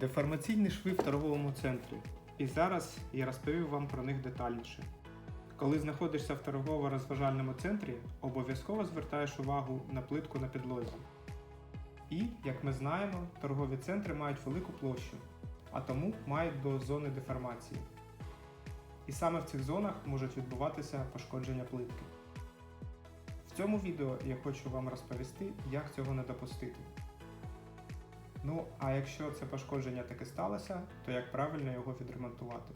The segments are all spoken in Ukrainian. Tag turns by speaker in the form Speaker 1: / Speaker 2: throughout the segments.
Speaker 1: Деформаційні шви в торговому центрі. І зараз я розповів вам про них детальніше. Коли знаходишся в торгово-розважальному центрі, обов'язково звертаєш увагу на плитку на підлозі. І, як ми знаємо, торгові центри мають велику площу, а тому мають до зони деформації. І саме в цих зонах можуть відбуватися пошкодження плитки. В цьому відео я хочу вам розповісти, як цього не допустити. Ну, а якщо це пошкодження таки сталося, то як правильно його відремонтувати?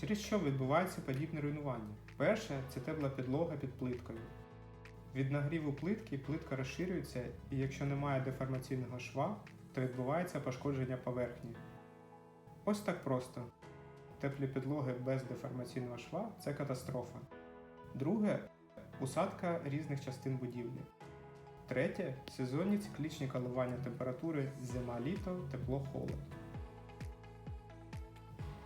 Speaker 1: Через що відбувається подібне руйнування? Перше це тепла підлога під плиткою. Від нагріву плитки плитка розширюється, і якщо немає деформаційного шва, то відбувається пошкодження поверхні. Ось так просто. Теплі підлоги без деформаційного шва це катастрофа. Друге усадка різних частин будівлі. Третє сезонні циклічні коливання температури зима-літо, тепло-холод.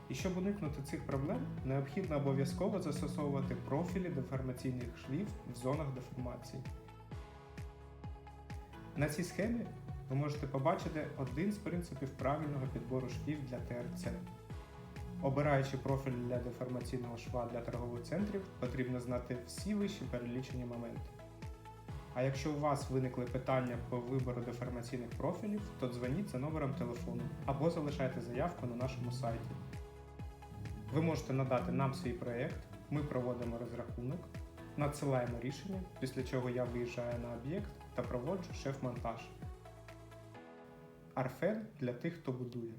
Speaker 1: І щоб уникнути цих проблем, необхідно обов'язково застосовувати профілі деформаційних швів в зонах деформації. На цій схемі ви можете побачити один з принципів правильного підбору швів для ТРЦ. Обираючи профіль для деформаційного шва для торгових центрів, потрібно знати всі вищі перелічені моменти. А якщо у вас виникли питання по вибору деформаційних профілів, то дзвоніть за номером телефону або залишайте заявку на нашому сайті. Ви можете надати нам свій проєкт, ми проводимо розрахунок, надсилаємо рішення, після чого я виїжджаю на об'єкт та проводжу шеф-монтаж. Арфен для тих, хто будує.